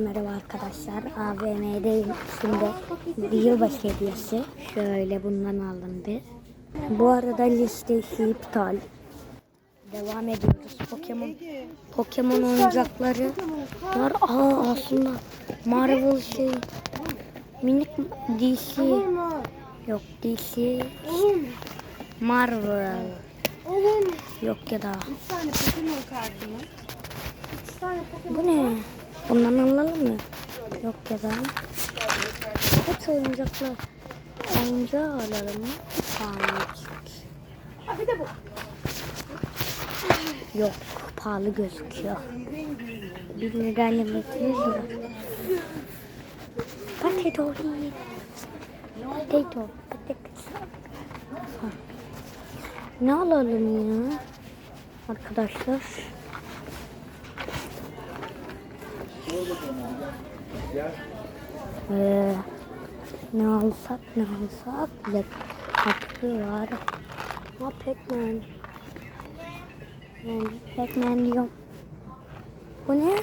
Merhaba arkadaşlar. AVM'deyim. Şimdi bir yılbaşı hediyesi. Şöyle bundan aldım bir. Bu arada listesi iptal. Devam ediyoruz. Pokemon Pokemon oyuncakları var. Aa aslında Marvel şey minik DC yok DC Marvel yok ya da Bu ne? Mı? Da. Kaç oyuncaklar? Oyuncağı alalım mı? Tanecik. Ha bir de bu. Yok. Pahalı gözüküyor. Bir lirayla bekliyoruz da. Potato. Potato. Ne alalım ya? Arkadaşlar. Ee, ne alsak ne alsak? Black Hakkı var ama Pac-Man. Yani Pac-Man diyorum. Bu ne?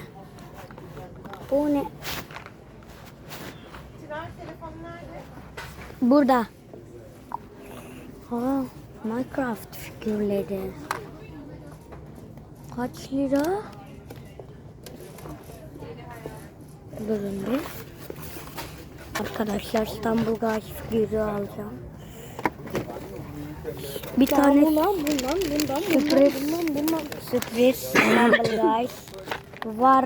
Bu ne? Burada. Aa, Minecraft figürleri. Kaç lira durun bir Arkadaşlar İstanbul Guys figürü alacağım. Bir tane Bundan, bundan, bundan, sürpriz, bundan, bundan. sürpriz İstanbul Guys var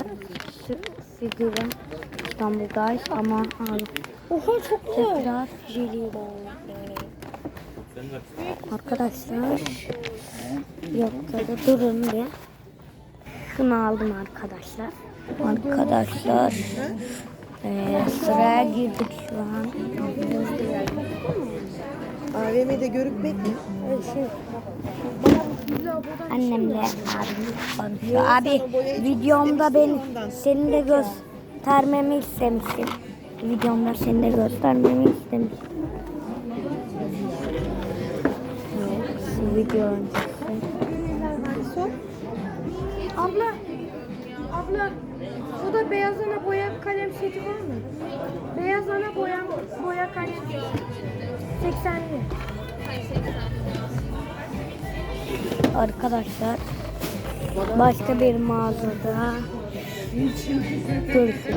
figürüm İstanbul Guys ama al. Oha çok güzel. Tekrar jeli. Arkadaşlar yok ya da durun bir. Şunu aldım arkadaşlar. Arkadaşlar eee, sıraya girdik şu an. AVM'de görüp bekle. Şey, Annemle abim konuşuyor. Abi videomda ben seni de göstermemi istemişsin. Videomda seni de göstermemi istemişsin. Evet, video öncesi. Abla. Abla. Bu da beyaz ana boya kalem seti var mı? Beyaz ana boya boya kalem 80'li. Arkadaşlar başka bir mağazada görüşürüz.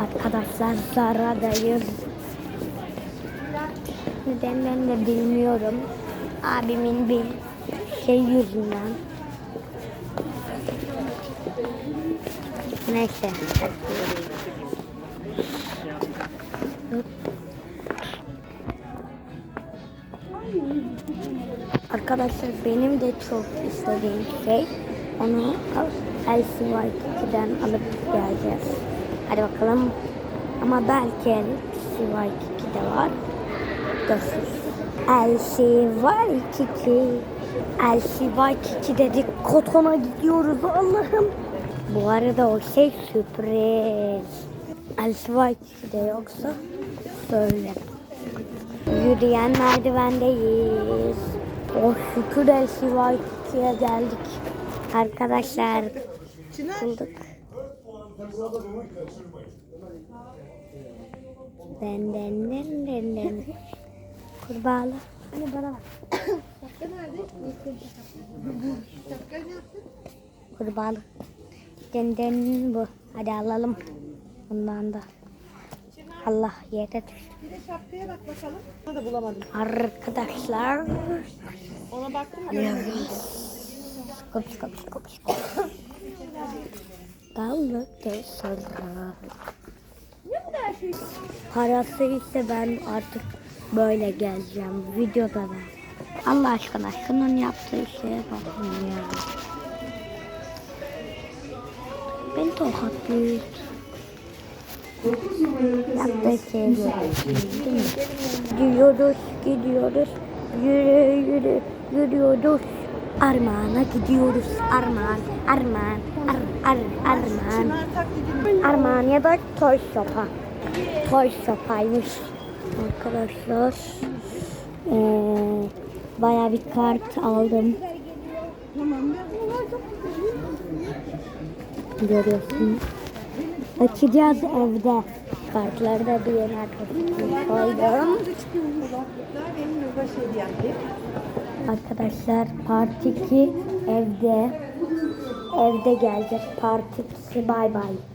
Arkadaşlar Zara'dayız. Neden ben de bilmiyorum. Abimin bir şey yüzünden. Neyse. Arkadaşlar benim de çok istediğim şey onu LCY2'den alıp geleceğiz. Hadi bakalım. Ama belki LCY2'de var. Görüşürüz. LCY2 LCY2 dedik. Koton'a gidiyoruz Allah'ım. Bu arada o şey sürpriz. LCY2'de yoksa söyle. Yürüyen merdivendeyiz. Oh şükür LCY2'ye geldik. Arkadaşlar bulduk. Den den den den den. Kurbağalı. Hani bana bak. Şapka nerede? Şapka ne yaptın? Kurbağalı. Den den bu. Hadi alalım. Bundan da. Allah yere. Bir de şapkaya bak bakalım. Onu da bulamadım. Arkadaşlar. Ona baktım göremedim. Kopiş kopiş kopiş. Dağlık da sonra. Şey? Parası ise ben artık böyle geleceğim videoda da. Allah aşkına şunun yaptığı şeye bakın ya. Göre. Değil mi? Gidiyoruz, gidiyoruz. Yürü, yürü, yürüyoruz. Armağan'a gidiyoruz. Armağan, armağan, ar, ar, armağan. Armağan ya da Toy Shop'a. Toy Shop'aymış. Arkadaşlar eee bayağı bir kart aldım. Tamam. Görüyorsunuz. Açacağız evde. Kartları da bir yere koydum. Arkadaşlar part 2 evde. Evde gelecek part 2'si bay bay.